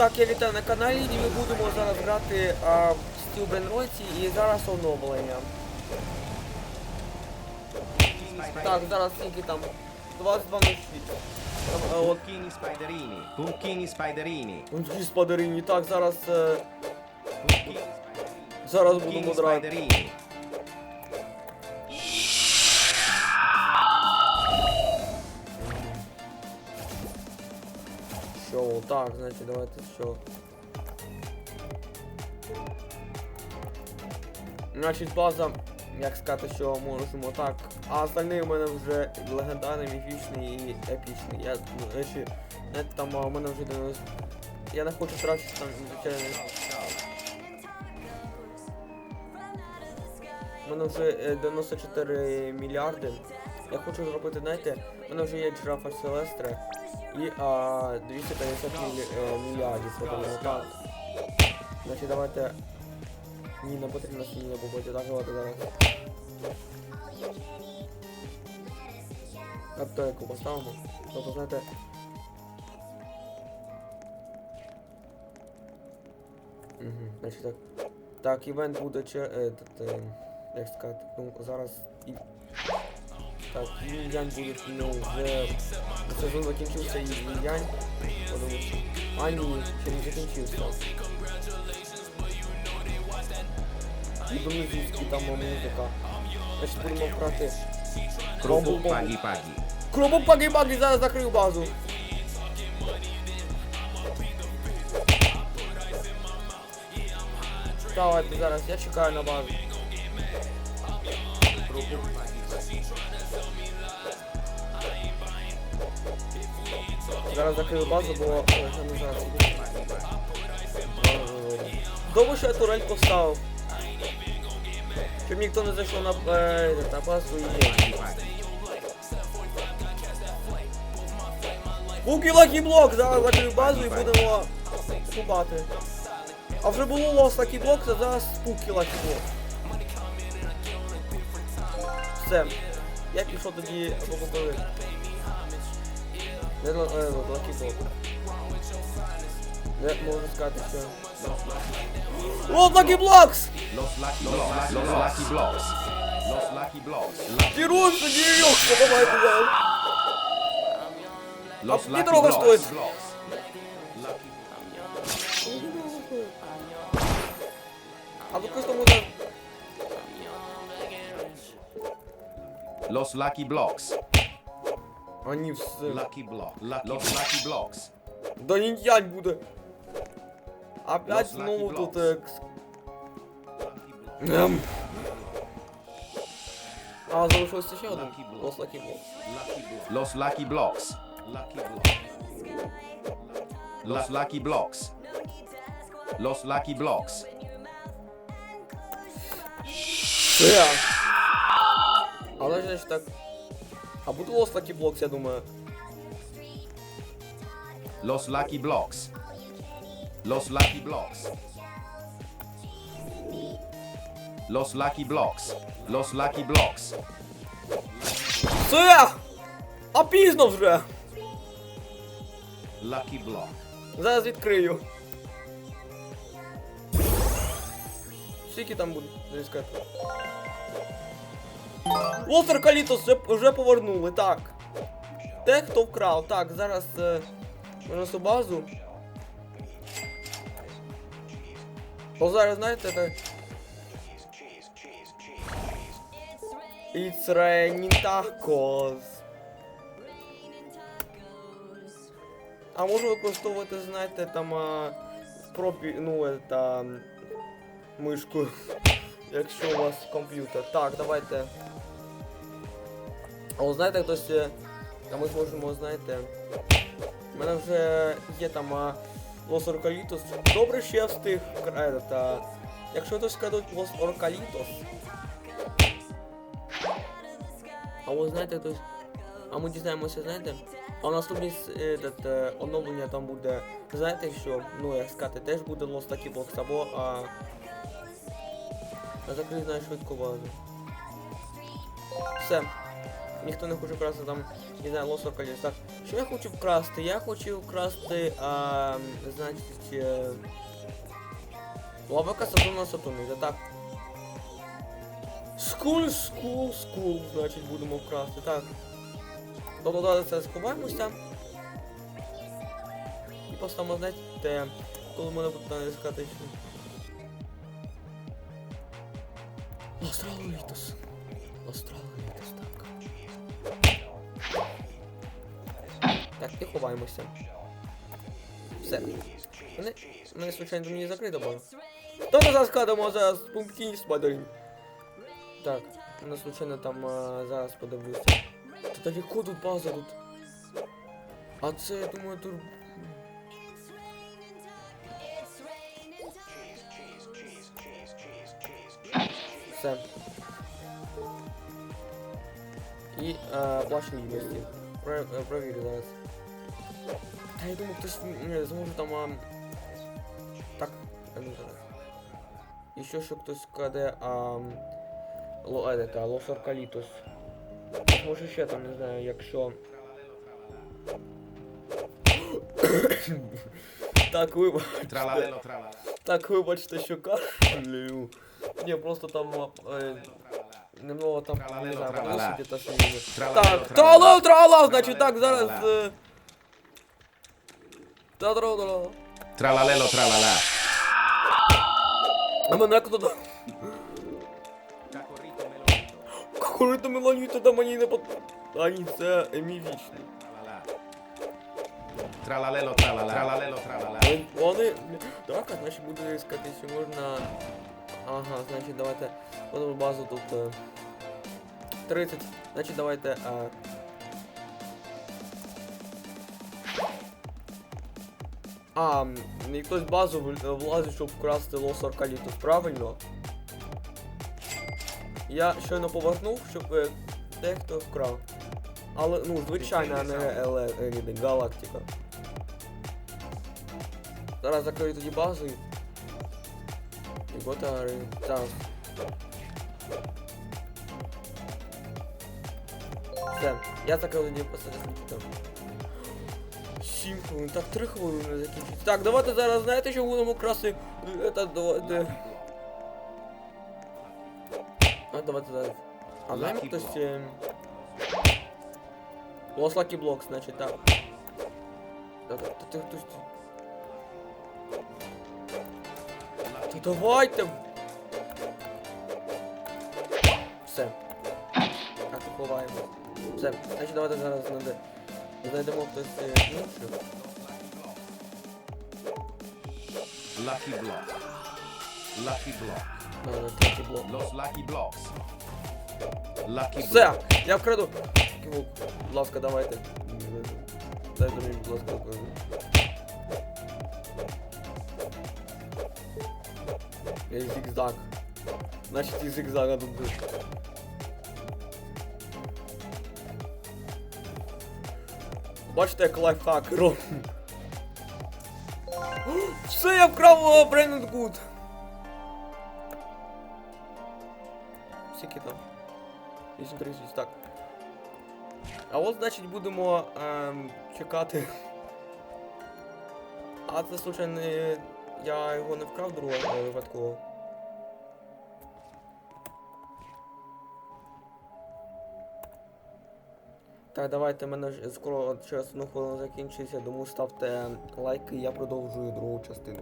Так, я вітаю на каналі і ми будемо зараз грати а, в Brain Royce і зараз оновлення. Так, зараз скільки там? 22.06. Там, е, От, Pumpkini Spiderini, Pumpkini Spiderini, Так, зараз. е, Зараз будемо грати. Spiderini. Так, значить, давайте що. Значить, база, як сказати, що можемо так. А остальні у мене вже легендарний, міфічний і епічний. Я, ну, речі, не, там у мене вже 90... Я не хочу втратити там, звичайно. У мене вже е, 94 мільярди. Я хочу зробити, знаєте, у мене вже є джирафа Селестре і а, 250 мілі, е, мільярдів. Так. Значить, давайте. Ні, не потрібно синє побити, так давайте зараз. Аптеку поставимо. Тобто, знаєте. Угу, значить так. Так, івент буде че. Е, е, як сказати, ну зараз і. Так, Янь буде, ну, вже сезон закінчився і Янь. Подумаю. А ні, ще не закінчився. Індонезійський там музика. Значить будемо грати. Krobo Бомбу, Pagi Pagi. Кробу баги баги, зараз закрию базу. Давайте зараз, я чекаю на базу. Зараз закрию базу, бо е, це не зараз. Добре, що я турель поставив. Щоб ніхто не зайшов на, е, на базу і є. Буки Лакі Блок, зараз закрию базу і будемо купати. А вже було лос Лакі Блок, а зараз спуки Лакі Блок. Все. Я пішов тоді покупили. Не ну, е, от, Лакі Блок. Не можу сказати, що. Лос Лакі Блокс! Los Lucky Blocks. Los Lucky Blocks. Los Lucky Blocks. Дерутся, дерется, давайте зараз. Los А Lucky дорого Blocks. стоит? Blocks. А ви просто може... Los Lucky Blocks. А ні, все. Lucky Block. Los Lucky Blocks. Да ніяк буде. Опять Los знову Lucky тут Blocks. екс. Ем. А, залишився ще один. Lucky Block. Лос Лакі Блок. Los Lucky Blocks. Lucky Blocks. Los Lucky Blocks. Los Lucky Blocks. Все. Але ж так. А буде Лос Лакі Блокс, я думаю. Los Lucky Blocks. Los Lucky Blocks. Los Lucky Blocks. Los Lucky Blocks. Все! А пізно вже! Lucky Block. Зараз відкрию. Скільки там буде дискати? Лофер Калітос вже, повернули, так. Те, хто вкрав. Так, зараз е, винесу базу. Бо зараз, знаєте, так. It's raining tacos. А можу використовувати, знаєте, там а, пропі, ну, та мишку, якщо у вас комп'ютер. Так, давайте. А от знаєте, хтось. е, А ми зможемо, знаєте. У мене вже є там Лос Оркалітос. Добре, що я встиг е, та. Якщо хтось скажуть Лос Оркалітос. А ви знаєте, хтось. А ми дізнаємося, знаєте? А с- е, оновлення там буде. Знаєте що? Ну як сказати, теж буде Lost Lucky Box або а. Я закрив знаю швидку базу. Все. Ніхто не хоче красти там, не знаю, Orcalis. Так, Що я хочу вкрасти? Я хочу вкрасти, а, значить, е, лавака Сатурна Сатурна, це так. Скул, скул, скул, значить, будемо вкрасти, так. Далі це сховаємося. І поставимо, знаєте, коли мене буде натискати ще. Астралітос. Астралітос, так. Так, і ховаємося. Все. Мене, мене случайно мені закрито було. То назад складемо зараз пункті спадарів. Так, мене случайно там а, зараз подивлюся. Та далеко тут база тут. А це, я думаю, тут... Все. І е, плащ невидимості. Про, е, провірю зараз. Та я думаю, хтось не зможе там. А... Так, а ну зараз. І що, що хтось складе а... Ло, это, Лос Аркалітус. Може ще там, не знаю, якщо. так, вибачте. Tralalelo, tralala. Так, вибачте, що кашлю. Ні, просто там е, немного там не знаю, Тралала. та що Тралала, Так, тралала. трала, трала, значить так, зараз. Тралала. е, Та трала. Tralalelo, tralala. А мене як туди. Cacorrito, melonito. Коли то меланію мені не под... Ані, це е, мій вічний. Tralala. Tralalelo, tralala. Tralalelo. Вони-. Так, а значить буду искати, чи можна... Ага, значить давайте... Будемо базу тут... е, 30. Значить давайте... е, А, м, і хтось базу влазить, щоб вкрасти лос Аркалітус, правильно? Я щойно повернув, щоб е, дехто вкрав. Але, ну, звичайно, а не е, галактика. Зараз закрию тоді базу і... І готові. Так. Все, я закрив тоді посадити там. 7 хвилин, так 3 хвилини закінчиться. Так, давайте зараз, знаєте, що будемо краси. Это, давайте. А, давайте зараз. А знаємо Lucky хтось. Block. е, Лос Лакі Блок, значить, так. Та, та, та, ти хтось. Та давайте! Все. Так, ховаємо. Все. Значить, давайте зараз знайде. Знайдемо хтось е, інших. Lucky block. Lucky block. Е, Третій блок. Los lucky blocks. Lucky Все! block. Я вкраду! Будь ласка, давайте. Дайте мені, будь ласка, зігзаг. Значить і зігзага тут буде. Бачите, як лайфхак робить. Все, я вкрав Бреннет Гуд. Скільки там? 8.30, так. А от, значить, будемо ем, чекати. А це случайно не- я його не вкрав другого випадку. Так, давайте мене скоро через одну хвилину закінчиться, тому ставте лайки, я продовжую другу частину.